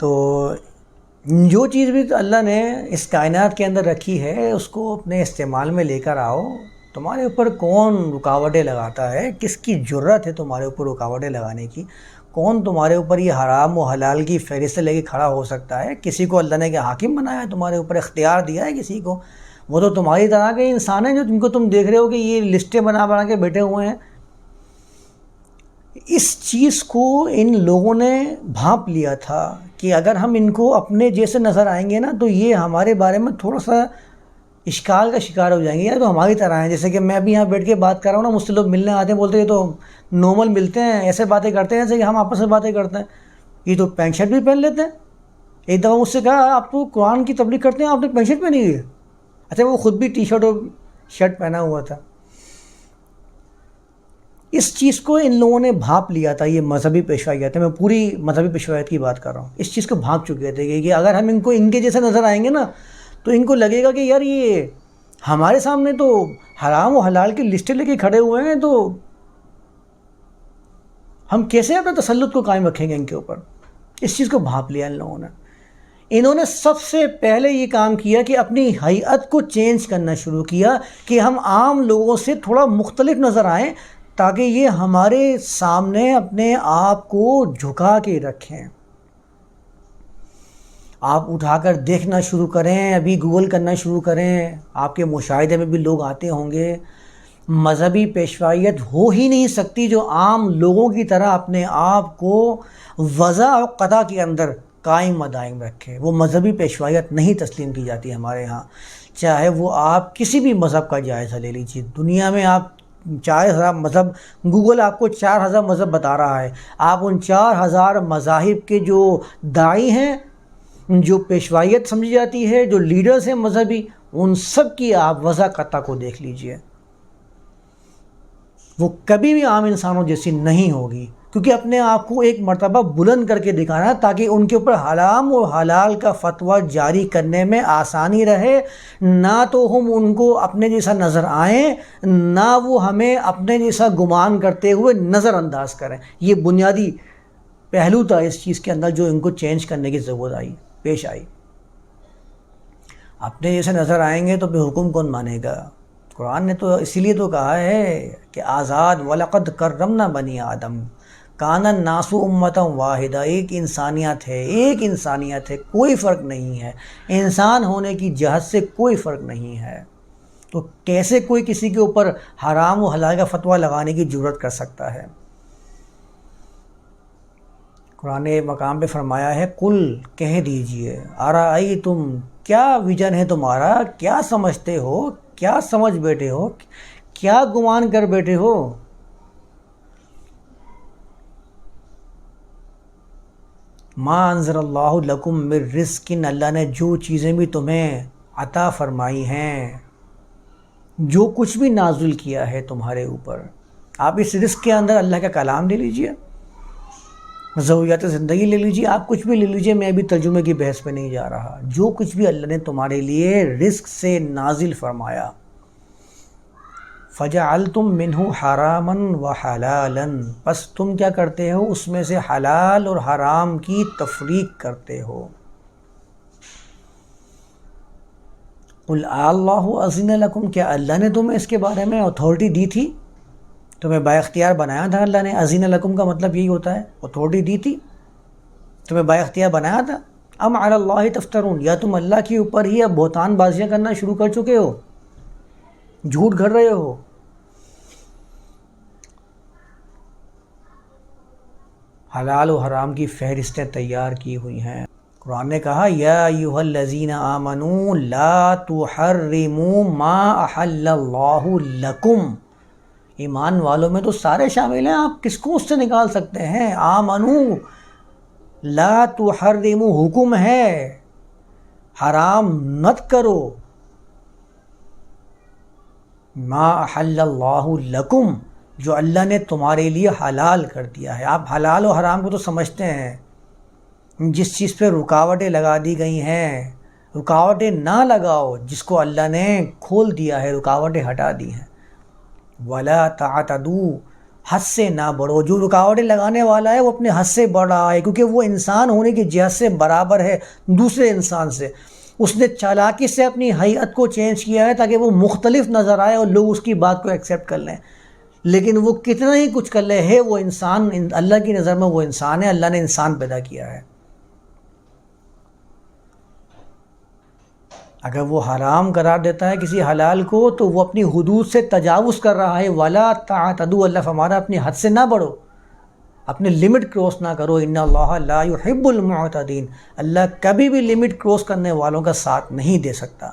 تو جو چیز بھی اللہ نے اس کائنات کے اندر رکھی ہے، اس کو اپنے استعمال میں لے کر آؤ۔ تمہارے اوپر کون رکاوٹیں لگاتا ہے؟ کس کی جرت ہے تمہارے اوپر رکاوٹیں لگانے کی؟ کون تمہارے اوپر یہ حرام و حلال کی فہرست لے کے کھڑا ہو سکتا ہے؟ کسی کو اللہ نے کہ حاکم بنایا ہے؟ تمہارے اوپر اختیار دیا ہے کسی کو؟ وہ تو تمہاری طرح کے انسان ہیں جو تم کو تم دیکھ رہے ہو کہ یہ لسٹیں بنا بنا کے بیٹھے ہوئے ہیں۔ اس چیز کو ان لوگوں نے بھانپ لیا تھا۔ کہ اگر ہم ان کو اپنے جیسے نظر آئیں گے نا، تو یہ ہمارے بارے میں تھوڑا سا اشکال کا شکار ہو جائیں گے یا تو ہماری طرح ہیں۔ جیسے کہ میں ابھی یہاں بیٹھ کے بات کر رہا ہوں نا مجھ سے لوگ ملنے آتے ہیں، بولتے ہیں یہ تو نارمل ملتے ہیں، ایسے باتیں کرتے ہیں جیسے کہ ہم آپس میں باتیں کرتے ہیں۔ یہ تو پینٹ شرٹ بھی پہن لیتے ہیں۔ ایک دفعہ مجھ سے کہا، آپ تو قرآن کی تبلیغ کرتے ہیں، آپ نے پینٹ شرٹ پہنی ہوئی ہے؟ اچھا وہ خود بھی ٹی شرٹ اور شرٹ پہنا ہوا تھا۔ اس چیز کو ان لوگوں نے بھانپ لیا تھا، یہ مذہبی پیشوائیت ہے میں پوری مذہبی پیشوائیت کی بات کر رہا ہوں۔ اس چیز کو بھانپ چکے تھے کہ اگر ہم ان کو ان کے جیسے نظر آئیں گے نا، تو ان کو لگے گا کہ یار یہ ہمارے سامنے تو حرام و حلال کی لسٹیں لے کے کھڑے ہوئے ہیں، تو ہم کیسے اپنے تسلط کو قائم رکھیں گے ان کے اوپر؟ اس چیز کو بھانپ لیا ان لوگوں نے۔ انہوں نے سب سے پہلے یہ کام کیا کہ اپنی حیت کو چینج کرنا شروع کیا کہ ہم عام لوگوں سے تھوڑا مختلف نظر آئیں تاکہ یہ ہمارے سامنے اپنے آپ کو جھکا کے رکھیں۔ آپ اٹھا کر دیکھنا شروع کریں، ابھی گوگل کرنا شروع کریں۔ آپ کے مشاہدے میں بھی لوگ آتے ہوں گے۔ مذہبی پیشوائیت ہو ہی نہیں سکتی جو عام لوگوں کی طرح اپنے آپ کو وضع اور قطع کے اندر قائم مدائم رکھے۔ وہ مذہبی پیشوائیت نہیں تسلیم کی جاتی ہمارے ہاں۔ چاہے وہ آپ کسی بھی مذہب کا جائزہ لے لیجیے دنیا میں آپ چار ہزار مذہب، گوگل آپ کو چار ہزار مذہب بتا رہا ہے۔ آپ ان چار ہزار مذاہب کے جو دائی ہیں، جو پیشوائیت سمجھی جاتی ہے، جو لیڈرز ہیں مذہبی، ان سب کی آپ وضع قطع کو دیکھ لیجیے۔ وہ کبھی بھی عام انسانوں جیسی نہیں ہوگی۔ کیونکہ اپنے آپ کو ایک مرتبہ بلند کر کے دکھانا تاکہ ان کے اوپر حرام و حلال کا فتویٰ جاری کرنے میں آسانی رہے۔ نہ تو ہم ان کو اپنے جیسا نظر آئیں، نہ وہ ہمیں اپنے جیسا گمان کرتے ہوئے نظر انداز کریں۔ یہ بنیادی پہلو تھا اس چیز کے اندر جو ان کو چینج کرنے کی ضرورت آئی، پیش آئی۔ اپنے جیسے نظر آئیں گے تو پھر حکم کون مانے گا؟ قرآن نے تو اسی لیے تو کہا ہے کہ آزاد، ولقد کرم نہ بنی آدم۔ کانن ناسو امتم واحدہ، ایک انسانیت ہے، ایک انسانیت ہے، کوئی فرق نہیں ہے۔ انسان ہونے کی جہد سے کوئی فرق نہیں ہے۔ تو کیسے کوئی کسی کے اوپر حرام و حلال کا فتویٰ لگانے کی ضرورت کر سکتا ہے؟ قرآن مقام پہ فرمایا ہے کل کہہ دیجیے آرا آئی تم کیا ویژن ہے تمہارا؟ کیا سمجھتے ہو؟ کیا سمجھ بیٹھے ہو؟ کیا گمان کر بیٹھے ہو؟ ما انضر اللہ لکم مر رزقن اللہ نے جو چیزیں بھی تمہیں عطا فرمائی ہیں، جو کچھ بھی نازل کیا ہے تمہارے اوپر، آپ اس رزق کے اندر اللہ کا کلام لے لیجیے، ضروریات زندگی لے لیجیے، آپ کچھ بھی لے لیجیے، میں ابھی ترجمے کی بحث پہ نہیں جا رہا۔ جو کچھ بھی اللہ نے تمہارے لیے رزق سے نازل فرمایا فجا تم منہ حرامن و حلالن بس تم کیا کرتے ہو؟ اس میں سے حلال اور حرام کی تفریق کرتے ہو۔ اللہ عظین الکم کیا اللہ نے تمہیں اس کے بارے میں اتھارٹی دی تھی؟ تمہیں با اختیار بنایا تھا اللہ نے؟ عظین الکم کا مطلب یہی ہوتا ہے اتھارٹی دی تھی۔ تمہیں با اختیار بنایا تھا؟ ام اللہ تفترون، یا تم اللہ کے اوپر ہی اب بہتان بازیاں کرنا شروع کر چکے ہو؟ جھوٹ گھڑ رہے ہو؟ حلال و حرام کی فہرستیں تیار کی ہوئی ہیں۔ قرآن نے کہا، یا ایوہ الذین آمنوا لا تحرموا ما احل اللہ لکم۔ ایمان والوں میں تو سارے شامل ہیں، آپ کس کو اس سے نکال سکتے ہیں؟ آمنو، لا تحرموا، حکم ہے۔ حرام نت کرو۔ ما احل اللہ لکم جو اللہ نے تمہارے لیے حلال کر دیا ہے۔ آپ حلال و حرام کو تو سمجھتے ہیں۔ جس چیز پہ رکاوٹیں لگا دی گئی ہیں، رکاوٹیں نہ لگاؤ جس کو اللہ نے کھول دیا ہے، رکاوٹیں ہٹا دی ہیں۔ ولا تعتدو حد سے نہ بڑھو۔ جو رکاوٹیں لگانے والا ہے، وہ اپنے حد سے بڑھ رہا ہے، کیونکہ وہ انسان ہونے کی جہت سے برابر ہے، دوسرے انسان سے۔ اس نے چالاکی سے اپنی حیت کو چینج کیا ہے تاکہ وہ مختلف نظر آئے اور لوگ اس کی بات کو ایکسیپٹ کر لیں۔ لیکن وہ کتنا ہی کچھ کر لے، ہے وہ انسان، اللہ کی نظر میں وہ انسان ہے، اللہ نے انسان پیدا کیا ہے۔ اگر وہ حرام قرار دیتا ہے کسی حلال کو، تو وہ اپنی حدود سے تجاوز کر رہا ہے۔ ولا تعتدو اللہ ہمارا اپنی حد سے نہ بڑھو۔ اپنے لمٹ کراس نہ کرو ان اللہ لا يحب المعتدین اللہ کبھی بھی لمٹ کراس کرنے والوں کا ساتھ نہیں دے سکتا۔